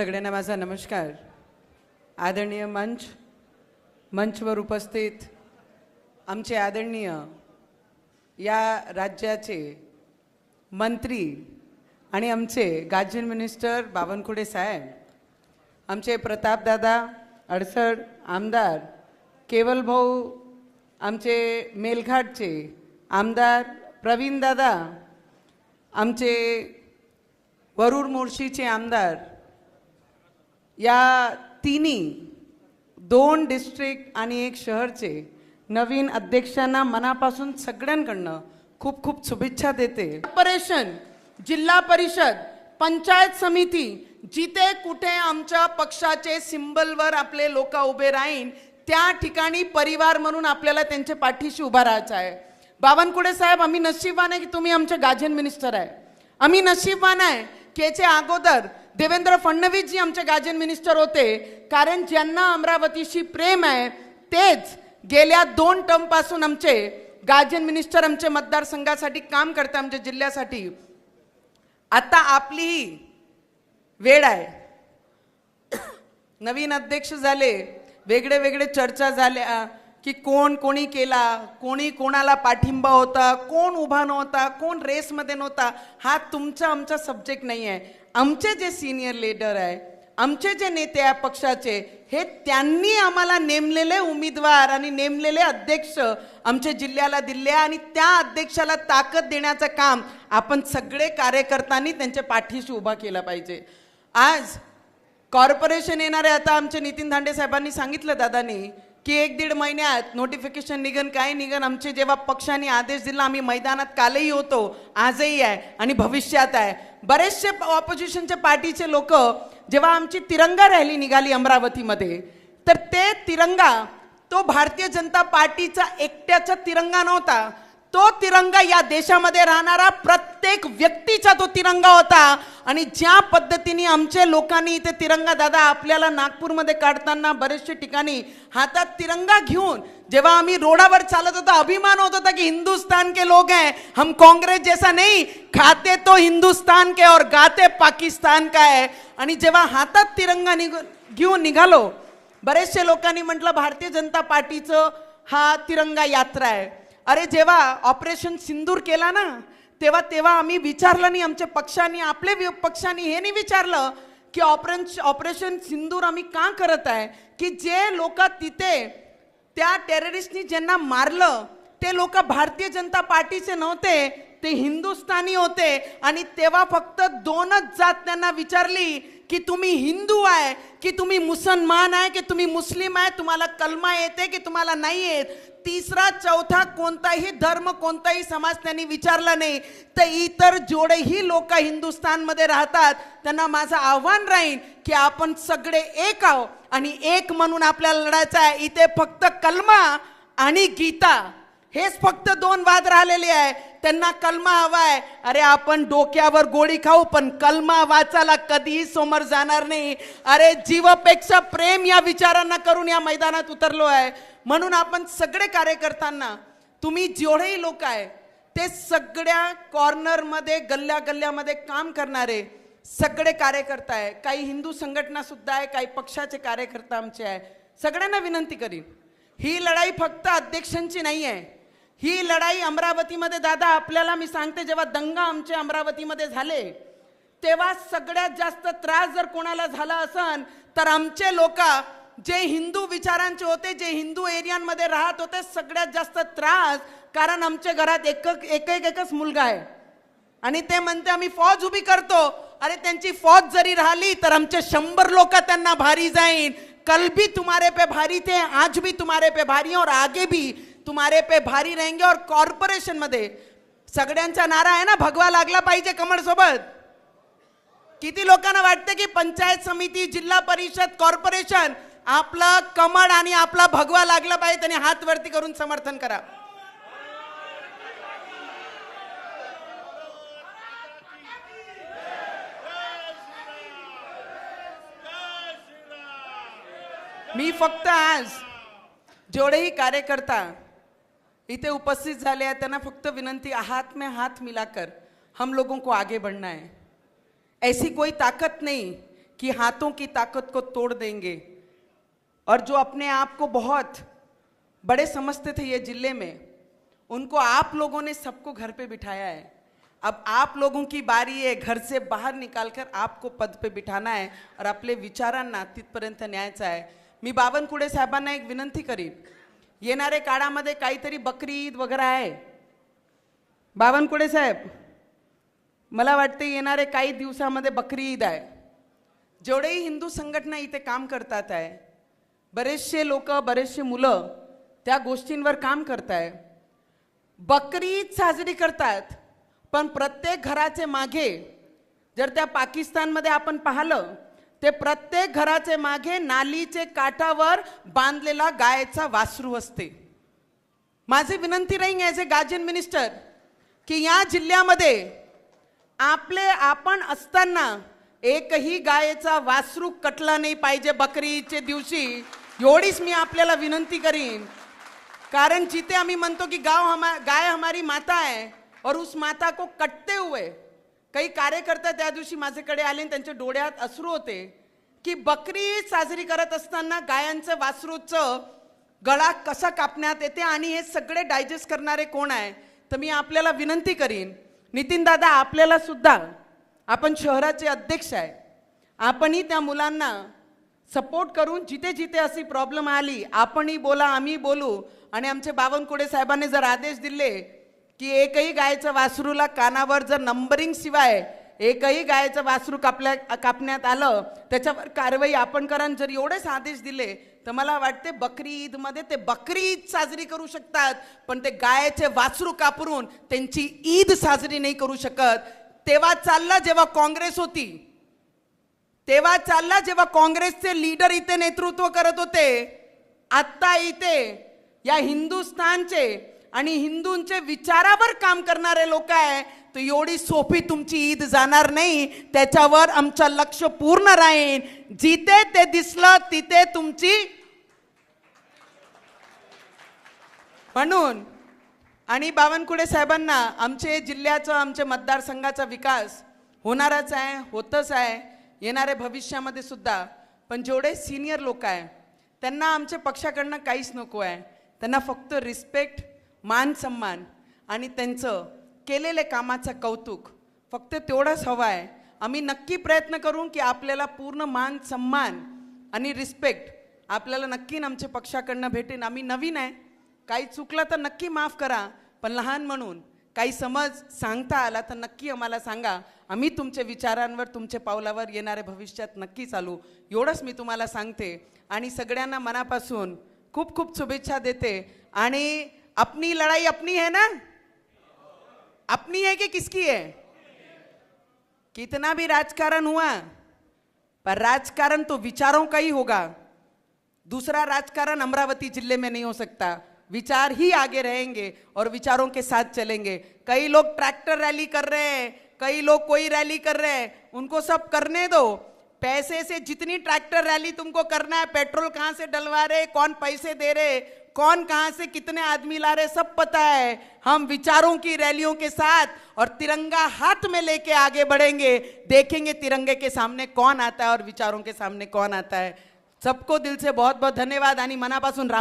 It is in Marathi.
सगळ्यांना माझा नमस्कार. आदरणीय मंच मंचवर उपस्थित आमचे आदरणीय या राज्याचे मंत्री आणि आमचे गार्जियन मिनिस्टर बावनकुळे साहेब आमचे प्रतापदादा अडसड आमदार केवल भाऊ आमचे मेलघाटचे आमदार प्रवीणदादा आमचे वरूर मोर्शीचे आमदार या तिन्ही दोन डिस्ट्रिक्ट आणि एक शहरचे नवीन अध्यक्षांना मनापासून सगळ्यांकडनं खूप खूप शुभेच्छा देते. ऑपरेशन जिल्हा परिषद पंचायत समिती जिथे कुठे आमच्या पक्षाचे सिंबलवर आपले लोक उभे राहीन त्या ठिकाणी परिवार म्हणून आपल्याला त्यांच्या पाठीशी उभा राहायचं आहे. बावनकुळे साहेब आम्ही नशीबवान आहे की तुम्ही आमचे गार्जन मिनिस्टर आहे? आम्ही नशीबवान आहे की याच्या अगोदर देवेंद्र फडणवीस जी आमचे गार्जियन मिनिस्टर होते कारण ज्यांना अमरावतीशी प्रेम आहे तेच गेल्या दोन टर्मपासून आमचे गार्जियन मिनिस्टर आमचे मतदारसंघासाठी काम करते आमच्या जिल्ह्यासाठी. आता आपली वेळ आहे. नवीन अध्यक्ष झाले वेगळे वेगळे चर्चा झाल्या की कोण कोणी केला कोणी कोणाला पाठिंबा होता कोण उभा नव्हता कोण रेसमध्ये नव्हता हा तुमचा आमचा सब्जेक्ट नाही आहे आमचे जे सिनियर लीडर आहे आमचे जे नेते आहे पक्षाचे हे त्यांनी आम्हाला नेमलेले उमेदवार आणि नेमलेले अध्यक्ष आमच्या जिल्ह्याला दिले आणि त्या अध्यक्षाला ताकद देण्याचं काम आपण सगळे कार्यकर्त्यांनी त्यांच्या पाठीशी उभा केला पाहिजे. आज कॉर्पोरेशन येणारे आता आमचे नितीन धांडे साहेबांनी सांगितलं दादानी की एक दीड महिन्यात नोटिफिकेशन निघन काय निघन आमचे जेव्हा पक्षाने आदेश दिला आम्ही मैदानात कालही होतो आजही आहे आणि भविष्यात आहे. बरेचसे ऑपोजिशनच्या पार्टीचे लोक जेव्हा आमची तिरंगा रॅली निघाली अमरावतीमध्ये तर ते तिरंगा तो भारतीय जनता पार्टीचा एकट्याचा तिरंगा नव्हता. तो तिरंगा या देशामध्ये राहणारा प्रत्येक व्यक्तीचा तो तिरंगा होता. आणि ज्या पद्धतीने आमच्या लोकांनी इथे तिरंगा दादा आपल्याला नागपूरमध्ये काढताना बरेचशे ठिकाणी हातात तिरंगा घेऊन जेव्हा आम्ही रोडावर चालत होतो अभिमान होत होता की हिंदुस्तान के लोग हैं हम काँग्रेस जैसा नहीं खाते तो हिंदुस्तान के और गाते पाकिस्तान का है. आणि जेव्हा हातात तिरंगा निघ घेऊन निघालो बरेचसे लोकांनी म्हटलं भारतीय जनता पार्टीचं हा तिरंगा यात्रा आहे. अरे जेव्हा ऑपरेशन सिंदूर केला ना तेव्हा तेव्हा आम्ही विचारलं नाही आमच्या पक्षाने आपले पक्षाने हे नाही विचारलं की ऑपरेशन ऑपरेशन सिंदूर आम्ही का करत आहे? की जे लोक तिथे त्या टेररिस्टनी ज्यांना मारलं ते लोक भारतीय जनता पार्टीचे नव्हते ते हिंदुस्थानी होते आणि तेव्हा फक्त दोनच जात त्यांना विचारली की तुम्ही हिंदू आहे की तुम्ही मुसलमान आहे की तुम्ही मुस्लिम आहे तुम्हाला कलमा येते की तुम्हाला नाही येत? तिसरा चौथा कोणताही धर्म कोणताही समाज त्यांनी विचारला नाही. तर इतर जोडेही लोक हिंदुस्थानमध्ये राहतात. त्यांना माझं आव्हान राहील की आपण सगळे एक आहो. आणि एक म्हणून आपल्याला लढायचं आहे. इथे फक्त कलमा आणि गीता. हेच फक्त दोन वाद राहिलेले आहे. त्यांना कलमा हवाय. अरे आपण डोक्यावर गोळी खाऊ पण कलमा वाचायला कधीही समोर जाणार नाही. अरे जीवापेक्षा प्रेम या विचारांना करून या मैदानात उतरलो आहे. म्हणून आपण सगळे कार्यकर्त्यांना तुम्ही जेवढेही लोक आहे ते सगळ्या कॉर्नरमध्ये गल्ल्या गल्ल्यामध्ये काम करणारे सगळे कार्यकर्ता आहे. काही हिंदू संघटना सुद्धा आहे काही पक्षाचे कार्यकर्ता आमचे आहे. सगळ्यांना विनंती करीन. ही लढाई फक्त अध्यक्षांची नाही आहे. ही लढाई अमरावतीमध्ये दादा आपल्याला मी सांगते जेव्हा दंगा आमचे अमरावतीमध्ये झाले तेव्हा सगळ्यात जास्त त्रास जर कोणाला झाला असन तर आमचे लोक जे हिंदू विचारांचे होते जे हिंदू एरियांमध्ये राहत होते सगळ्यात जास्त त्रास कारण आमच्या घरात एक एक एक एकच मुलगा आहे. आणि ते म्हणते आम्ही फौज उभी करतो. अरे त्यांची फौज जरी राहिली तर आमचे शंभर लोक त्यांना भारी जाईन. कल भी तुम्हारे पे भारी थे आज भी तुम्हारे पे भारी और आगे भी तुम्हारे पे भारी रहेंगे और कॉर्पोरेशनमध्ये सगळ्यांचा नारा आहे ना भगवा लागला पाहिजे कमळ सोबत. किती लोकांना वाटतं की पंचायत समिती जिल्हा परिषद कॉर्पोरेशन आपलं कमळ आणि आपला भगवा लागला पाहिजे त्यांनी हात वरती करून समर्थन करा. मी फक्त आज जेवढेही कार्यकर्ता इथे उपस्थित झाले हैं त्यांना फक्त विनंती हाथ में हाथ मिलाकर हम लोगों को आगे बढ़ना है। ऐसी कोई ताकत नहीं कि हाथों की ताकत को तोड़ देंगे। और जो अपने आप को बहुत बड़े समझते थे ये जिले में उनको आप लोगों ने सबको घर पे बिठाया है। अब आप लोगों की बारी आहे घर से बाहेर निकालकर आपको पद पे बिठाना आहे और आपले विचारांना तिथपर्यंत न्यायचं आहे मी बावनकुळे साहेबांना एक विनंती करीन येणाऱ्या काळामध्ये काहीतरी बकरी ईद वगैरे आहे. बावनकुळे साहेब मला वाटते येणारे काही दिवसामध्ये बकरी ईद आहे. जेवढेही हिंदू संघटना इथे काम करतात आहे बरेचसे लोक बरेचसे मुलं त्या गोष्टींवर काम करत आहे बकरी ईद साजरी करतात पण प्रत्येक घराचे मागे जर त्या पाकिस्तानमध्ये आपण पाहिलं ते प्रत्येक घराचे मागे नालीचे काठावर बांधलेला गायचा वासरू असते. माझी विनंती राहील ॲज ए गार्जियन मिनिस्टर की या जिल्ह्यामध्ये आपले आपण असताना एकही गायेचा वासरू कटला नाही पाहिजे बकरीचे दिवशी एवढीच मी आपल्याला विनंती करीन. कारण जिथे आम्ही म्हणतो की गाव हमा गाय हमारी माता आहे और उस माता को कटते हुए काही कार्यकर्ता त्या दिवशी माझ्याकडे आले आणि त्यांच्या डोळ्यात अश्रू होते की बकरी साजरी करत असताना गायांचं वासरूचं गळा कसा कापण्यात येते आणि हे सगळे डायजेस्ट करणारे कोण आहे? तर मी आपल्याला विनंती करीन. नितीन दादा आपल्याला सुद्धा आपण शहराचे अध्यक्ष आहे. आपणही त्या मुलांना सपोर्ट करून जिथे जिथे अशी प्रॉब्लेम आली आपणही बोला आम्ही बोलू. आणि आमचे बावनकुळे साहेबांनी जर आदेश दिले की एकही गायचं वासरूला कानावर जर नंबरिंग शिवाय एकही गायचं वासरू कापल्या कापण्यात आलं त्याच्यावर कारवाई आपण करा जर एवढेच आदेश दिले तर मला वाटते बकरी ईदमध्ये ते बकरी ईद साजरी करू शकतात पण ते गायचे वासरू कापरून त्यांची ईद साजरी नाही करू शकत. तेव्हा चालला जेव्हा काँग्रेस होती तेव्हा चालला जेव्हा काँग्रेसचे लीडर इथे नेतृत्व करत होते आत्ता इथे या हिंदुस्थानचे आणि हिंदूंचे विचारावर काम करणारे लोक आहे तर एवढी सोपी तुमची ईद जाणार नाही. त्याच्यावर आमचं लक्ष पूर्ण राहील जिथे ते दिसलं तिथे तुमची म्हणून. आणि बावनकुळे साहेबांना आमचे जिल्ह्याचं आमच्या मतदारसंघाचा विकास होणारच आहे होतच आहे येणाऱ्या भविष्यामध्ये सुद्धा. पण जेवढे सिनियर लोक आहे त्यांना आमच्या पक्षाकडनं काहीच नको आहे. त्यांना फक्त रिस्पेक्ट मान सन्मान आणि त्यांचं केलेले कामाचं कौतुक. फक्त तेवढंच हवं आहे आम्ही नक्की प्रयत्न करू की आपल्याला पूर्ण मान सन्मान आणि रिस्पेक्ट आपल्याला नक्की आमच्या पक्षाकडनं भेटेन. आम्ही नवीन आहे. काही चुकलं तर नक्की माफ करा पण लहान म्हणून काही समज सांगता आला तर नक्की आम्हाला सांगा. आम्ही तुमच्या विचारांवर तुमच्या पावलावर येणाऱ्या भविष्यात नक्की चालू. एवढंच मी तुम्हाला सांगते. आणि सगळ्यांना मनापासून खूप खूप शुभेच्छा देते. आणि अपनी लड़ाई अपनी है ना? अपनी है कि किसकी है? कितना भी राजकारण हुआ, पर राजकारण तो विचारों का ही होगा। दूसरा राजकारण अमरावती ज़िले में नहीं हो सकता। विचार ही आगे रहेंगे और विचारों के साथ चलेंगे। कई लोग ट्रैक्टर रैली कर रहे हैं, कई लोग कोई रैली कर रहे हैं। उनको सब करने दो। पैसे से जितनी ट्रैक्टर रैली तुमको करना है, पेट्रोल कहाँ से डलवा रहे, कौन पैसे दे रहे कौन कहाँ से कितने आदमी ला रहे सब पता है। हम विचारों की रैलियों के साथ और तिरंगा हाथ में लेके आगे बढ़ेंगे। देखेंगे तिरंगे के सामने कौन आता है और विचारों के सामने कौन आता है। सबको दिल से बहुत बहुत धन्यवाद। आणि मनापासन राम